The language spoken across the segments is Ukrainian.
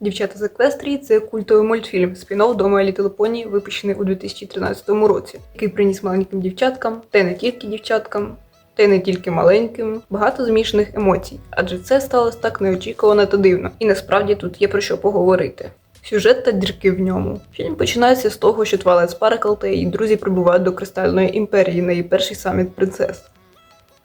Дівчата з Еквестрії це культовий мультфільм спін-офф до My Little Pony, випущений у 2013 році, який приніс маленьким дівчаткам, та й не тільки дівчаткам, та й не тільки маленьким, багато змішаних емоцій, адже це сталося так неочікувано та дивно, і насправді тут є про що поговорити. Сюжет та дірки в ньому. Фільм починається з того, що Твайлайт Спаркл та її друзі прибувають до Кристальної імперії на її перший саміт принцес.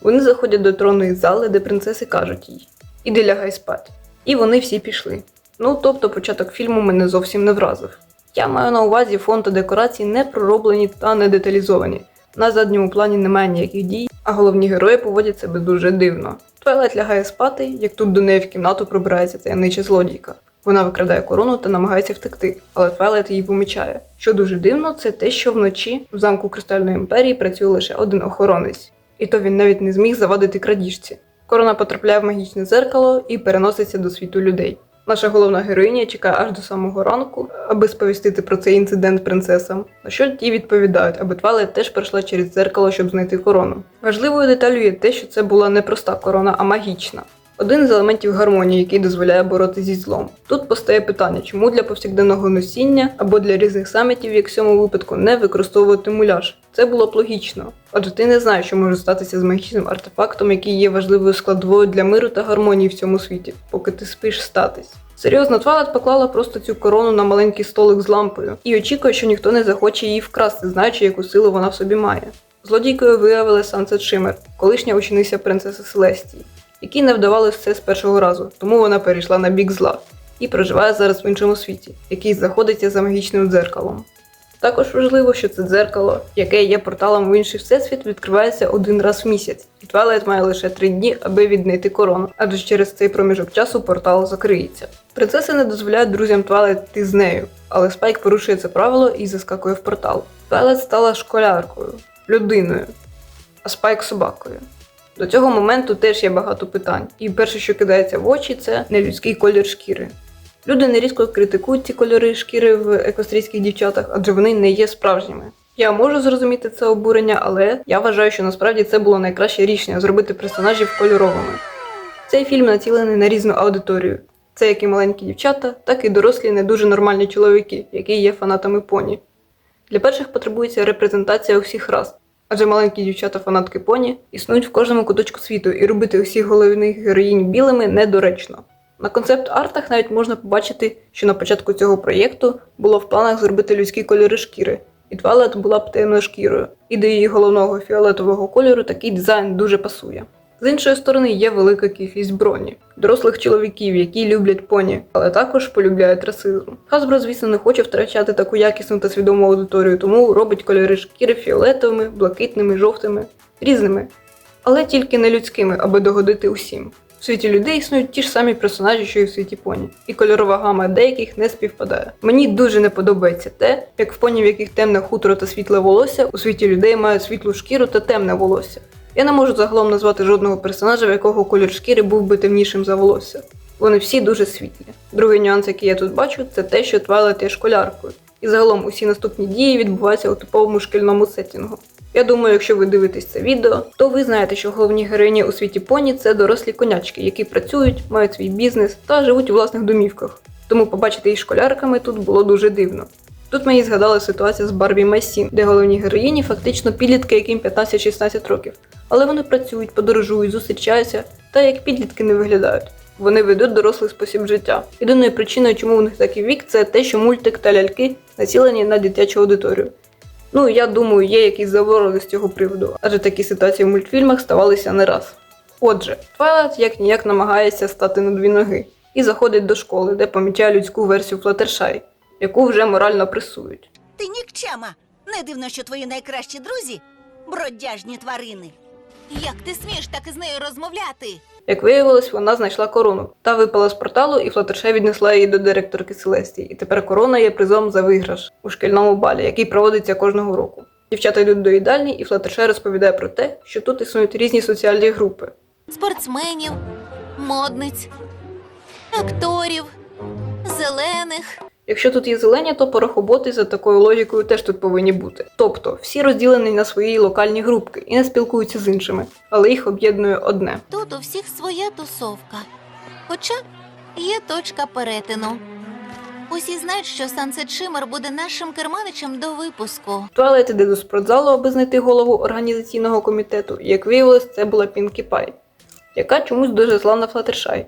Вони заходять до тронної зали, де принцеси кажуть їй: Іди лягай спать. І вони всі пішли. Ну, тобто початок фільму мене зовсім не вразив. Я маю на увазі фон та декорації не пророблені та не деталізовані. На задньому плані немає ніяких дій, а головні герої поводять себе дуже дивно. Твайлайт лягає спати, як тут до неї в кімнату пробирається таємнича злодійка. Вона викрадає корону та намагається втекти, але Твайлайт її помічає. Що дуже дивно, це те, що вночі в замку Кристальної імперії працює лише один охоронець, і то він навіть не зміг завадити крадіжці. Корона потрапляє в магічне дзеркало і переноситься до світу людей. Наша головна героїня чекає аж до самого ранку, аби сповістити про цей інцидент принцесам. На що ті відповідають, аби Твайлайт теж пройшла через дзеркало, щоб знайти корону. Важливою деталю є те, що це була не проста корона, а магічна. Один з елементів гармонії, який дозволяє боротися зі злом. Тут постає питання, чому для повсякденного носіння або для різних самітів, як в цьому випадку, не використовувати муляж. Це було б логічно, адже ти не знаєш, що може статися з магічним артефактом, який є важливою складовою для миру та гармонії в цьому світі, поки ти спиш статись. Серйозно, Твайлет поклала просто цю корону на маленький столик з лампою і очікує, що ніхто не захоче її вкрасти, знаючи, яку силу вона в собі має. Злодійкою виявили Сансет Шимер, колишня учениця принцеси Селестії, якій не вдавалося все з першого разу, тому вона перейшла на бік зла і проживає зараз в іншому світі, який знаходиться за магічним дзеркалом. Також важливо, що це дзеркало, яке є порталом в інший всесвіт, відкривається один раз в місяць, і Твайлайт має лише три дні, аби віднайти корону, адже через цей проміжок часу портал закриється. Принцеси не дозволяють друзям Твайлайт йти з нею, але Спайк порушує це правило і заскакує в портал. Твайлайт стала школяркою, людиною, а Спайк собакою. До цього моменту теж є багато питань, і перше, що кидається в очі, це нелюдський колір шкіри. Люди нерізко критикують ці кольори шкіри в екострійських дівчатах, адже вони не є справжніми. Я можу зрозуміти це обурення, але я вважаю, що насправді це було найкраще рішення зробити персонажів кольоровими. Цей фільм націлений на різну аудиторію. Це як і маленькі дівчата, так і дорослі не дуже нормальні чоловіки, які є фанатами поні. Для перших потребується репрезентація усіх рас, адже маленькі дівчата-фанатки поні існують в кожному куточку світу, і робити усіх головних героїнь білими недоречно. На концепт-артах навіть можна побачити, що на початку цього проєкту було в планах зробити людські кольори шкіри, і Твайлет була б темною шкірою, і до її головного фіолетового кольору такий дизайн дуже пасує. З іншої сторони, є велика кількість броні, дорослих чоловіків, які люблять поні, але також полюбляють расизм. Hasbro, звісно, не хоче втрачати таку якісну та свідому аудиторію, тому робить кольори шкіри фіолетовими, блакитними, жовтими, різними, але тільки не людськими, аби догодити усім. В світі людей існують ті ж самі персонажі, що і в світі поні, і кольорова гама деяких не співпадає. Мені дуже не подобається те, як в поні, в яких темне хутро та світле волосся, у світі людей мають світлу шкіру та темне волосся. Я не можу загалом назвати жодного персонажа, в якого колір шкіри був би темнішим за волосся. Вони всі дуже світлі. Другий нюанс, який я тут бачу, це те, що Твайлайт є школяркою. І загалом усі наступні дії відбуваються у типовому шкільному сеттінгу. Я думаю, якщо ви дивитесь це відео, то ви знаєте, що головні героїні у світі поні це дорослі конячки, які працюють, мають свій бізнес та живуть у власних домівках. Тому побачити їх школярками тут було дуже дивно. Тут мені згадала ситуація з Барбі Майсін, де головні героїні фактично підлітки, яким 15-16 років. Але вони працюють, подорожують, зустрічаються та як підлітки не виглядають. Вони ведуть дорослий спосіб життя. Єдиною причиною, чому у них такий вік, це те, що мультик та ляльки націлені на дитячу аудиторію. Ну, я думаю, є якісь заборони з цього приводу, адже такі ситуації в мультфільмах ставалися не раз. Отже, Твайлайт як ніяк намагається стати на дві ноги і заходить до школи, де помічає людську версію Флаттершай, яку вже морально пресують. Ти нікчема. Не дивно, що твої найкращі друзі бродяжні тварини. Як ти смієш так із нею розмовляти? Як виявилось, вона знайшла корону та випала з порталу, і Флаттершай віднесла її до директорки Селестії. І тепер корона є призом за виграш у шкільному балі, який проводиться кожного року. Дівчата йдуть до їдальні, і Флаттершай розповідає про те, що тут існують різні соціальні групи. Спортсменів, модниць, акторів, зелених. Якщо тут є зелені, то порохоботи за такою логікою теж тут повинні бути. Тобто всі розділені на свої локальні групки і не спілкуються з іншими, але їх об'єднує одне. Тут у всіх своя тусовка. Хоча є точка перетину. Усі знають, що Sunset Shimmer буде нашим керманичем до випуску. Твайлайт іде до спортзалу, аби знайти голову організаційного комітету, як виявилось, це була Пінкі Пай, яка чомусь дуже зла на Флаттершай.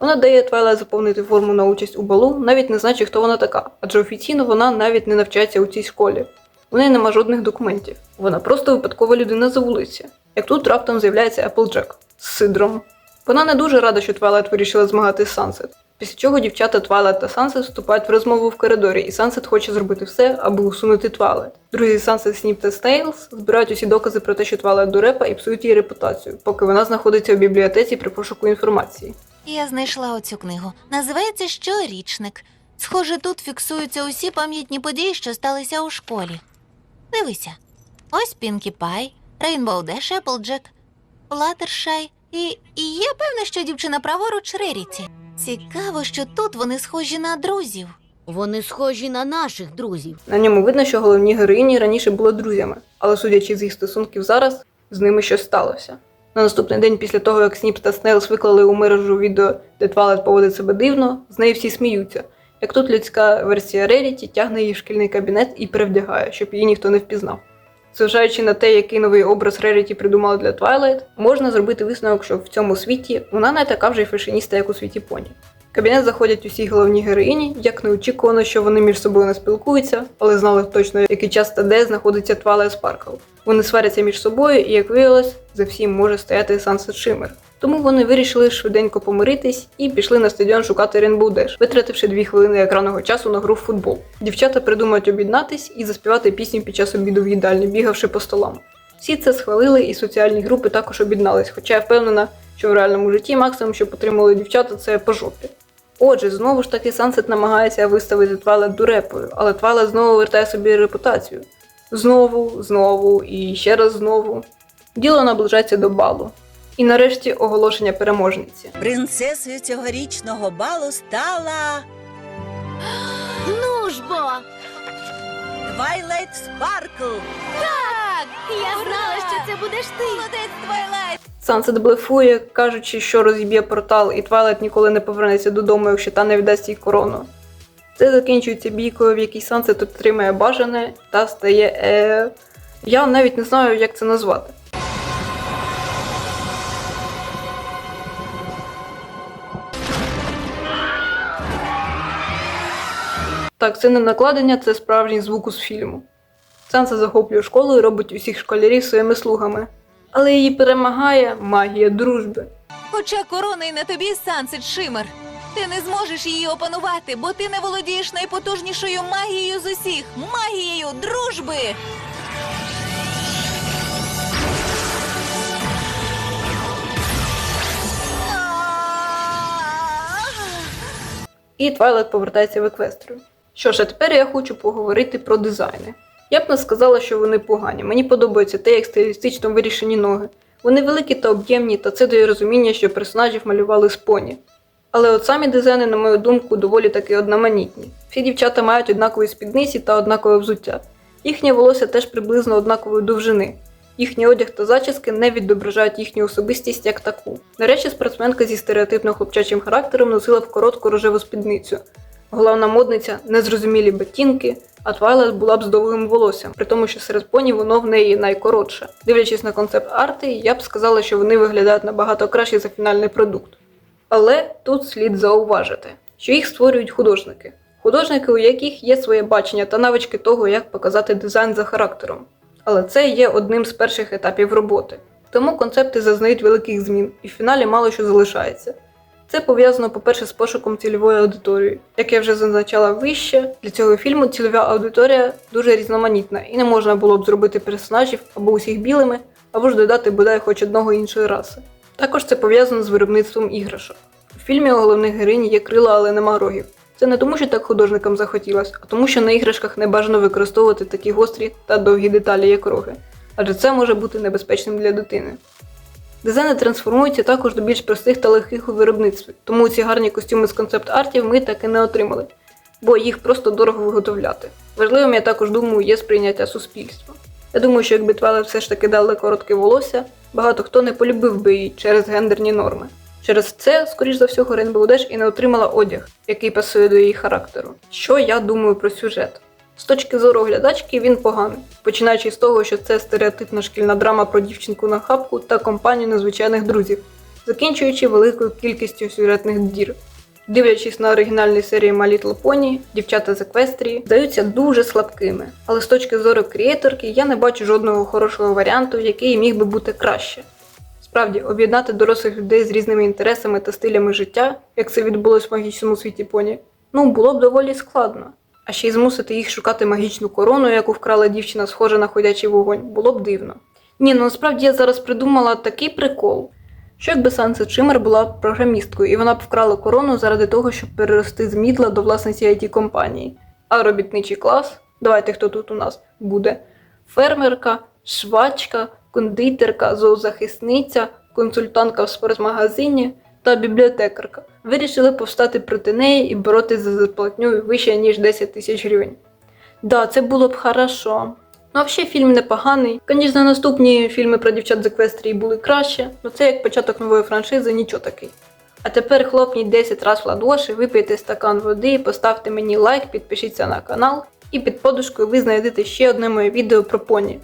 Вона дає Твайлайт заповнити форму на участь у балу, навіть не знаючи, хто вона така, адже офіційно вона навіть не навчається у цій школі. У неї нема жодних документів. Вона просто випадкова людина за вулиці. Як тут раптом з'являється Applejack з сидром. Вона не дуже рада, що Твайлайт вирішила змагати з Сансет. Після чого дівчата Твайлайт та Сансет вступають в розмову в коридорі, і Сансет хоче зробити все, аби усунути Твайлайт. Друзі Сансет, Сніп та Снейлс збирають усі докази про те, що Твайлайт дурепа і псують її репутацію, поки вона знаходиться у бібліотеці при пошуку інформації. Я знайшла оцю книгу. Називається Щорічник. Схоже, тут фіксуються усі пам'ятні події, що сталися у школі. Дивися: ось Пінкі Пай, Рейнбоу Деш, Еплджек, Флаттершай і, і є певне, що дівчина праворуч Реріті. Цікаво, що тут вони схожі на друзів. Вони схожі на наших друзів. На ньому видно, що головні героїні раніше були друзями, але судячи з їх стосунків зараз, з ними щось сталося. На наступний день після того, як Сніп та Снейлс виклали у мережу відео, де Твалет поводить себе дивно, з неї всі сміються. Як тут людська версія Реріті тягне її в шкільний кабінет і перевдягає, щоб її ніхто не впізнав. Зважаючи на те, який новий образ Реріті придумали для Твайлайт, можна зробити висновок, що в цьому світі вона не така вже й фешеніста, як у світі поні. В кабінет заходять усі головні героїні, як неочікувано, що вони між собою не спілкуються, але знали точно, який час та де знаходиться Твайлайт Спаркл. Вони сваряться між собою, і як виявилось, за всім може стояти Sunset Shimmer. Тому вони вирішили швиденько помиритись і пішли на стадіон шукати Rainbow Dash, витративши дві хвилини екранного часу на гру в футбол. Дівчата придумають об'єднатись і заспівати пісню під час обіду в їдальні, бігавши по столам. Всі це схвалили, і соціальні групи також об'єднались, хоча я впевнена, що в реальному житті максимум, що потримали дівчата, це по жопі. Отже, знову ж таки Сансет намагається виставити Твайлет дурепою, але Твайлет знову вертає собі репутацію. Знову, знову і ще раз знову. Діло наближається до балу. І нарешті оголошення переможниці. Принцесою цьогорічного балу стала Ну ж бо! Твайлайт Спаркл. Так! Я знала, що це будеш ти! Молодець, Твайлайт! Сансет блефує, кажучи, що розіб'є портал, і Твайлет ніколи не повернеться додому, якщо та не віддасть їй корону. Це закінчується бійкою, в якій Сансет отримає бажане та стає. Е... Я навіть не знаю, як це назвати. Так, це не накладення, це справжній звук з фільму. Санса захоплює школу і робить усіх школярів своїми слугами. Але її перемагає магія дружби. Хоча корона й на тобі Sunset Shimmer. Ти не зможеш її опанувати, бо ти не володієш найпотужнішою магією з усіх магією дружби. І Твайлет повертається в Еквестрію. Що ж, а тепер я хочу поговорити про дизайни. Я б не сказала, що вони погані. Мені подобається те, як стилістично вирішені ноги. Вони великі та об'ємні, та це дає розуміння, що персонажів малювали з поні. Але от самі дизайни, на мою думку, доволі таки одноманітні. Всі дівчата мають однакові спідниці та однакове взуття. Їхнє волосся теж приблизно однакової довжини. Їхній одяг та зачіски не відображають їхню особистість як таку. Речі, спортсменка зі стереотипно хлопчачим характером носила б коротку рожеву спідницю. Головна модниця незрозумілі ботинки, а Твайлайт була б з довгим волоссям, при тому, що серед поні воно в неї найкоротше. Дивлячись на концепт арти, я б сказала, що вони виглядають набагато краще за фінальний продукт. Але тут слід зауважити, що їх створюють художники. Художники, у яких є своє бачення та навички того, як показати дизайн за характером. Але це є одним з перших етапів роботи. Тому концепти зазнають великих змін, і в фіналі мало що залишається. Це пов'язано, по-перше, з пошуком цільової аудиторії. Як я вже зазначала вище, для цього фільму цільова аудиторія дуже різноманітна, і не можна було б зробити персонажів або усіх білими, або ж додати бодай хоч одного іншої раси. Також це пов'язано з виробництвом іграшок. У фільмі у головних героїнь є крила, але нема рогів. Це не тому, що так художникам захотілося, а тому, що на іграшках не бажано використовувати такі гострі та довгі деталі, як роги, адже це може бути небезпечним для дитини. Дизайни трансформуються також до більш простих та легких у виробництві, тому ці гарні костюми з концепт-артів ми так і не отримали, бо їх просто дорого виготовляти. Важливим, я також думаю, є сприйняття суспільства. Я думаю, що якби Твайлайт все ж таки дали коротке волосся, багато хто не полюбив би її через гендерні норми. Через це, скоріш за всього, Рейнбоу Деш і не отримала одяг, який пасує до її характеру. Що я думаю про сюжет? З точки зору глядачки він поганий, починаючи з того, що це стереотипна шкільна драма про дівчинку на хапку та компанію незвичайних друзів, закінчуючи великою кількістю сюжетних дір. Дивлячись на оригінальні серії My Little Pony, дівчата з Еквестрії здаються дуже слабкими. Але з точки зору креаторки я не бачу жодного хорошого варіанту, який міг би бути краще. Справді, об'єднати дорослих людей з різними інтересами та стилями життя, як це відбулось в магічному світі поні, ну було б доволі складно. А ще й змусити їх шукати магічну корону, яку вкрала дівчина, схожа на ходячий вогонь, було б дивно. Ні, ну насправді я зараз придумала такий прикол. Що якби Санса Чимер була програмісткою, і вона б вкрала корону заради того, щоб перерости з мідла до власниці it компанії. А робітничий клас, давайте хто тут у нас буде: фермерка, швачка, кондитерка, зоозахисниця, консультантка в спортмагазині та бібліотекарка вирішили повстати проти неї і боротися за зарплатню вище ніж 10 тисяч гривень. Да, це було б хорошо. Ну, а взагалі фільм непоганий. Звісно, наступні фільми про дівчат з Еквестрії були краще, але це як початок нової франшизи, нічого такий. А тепер хлопніть 10 раз в ладоші, випийте стакан води, поставте мені лайк, підпишіться на канал, і під подушкою ви знайдете ще одне моє відео про поні.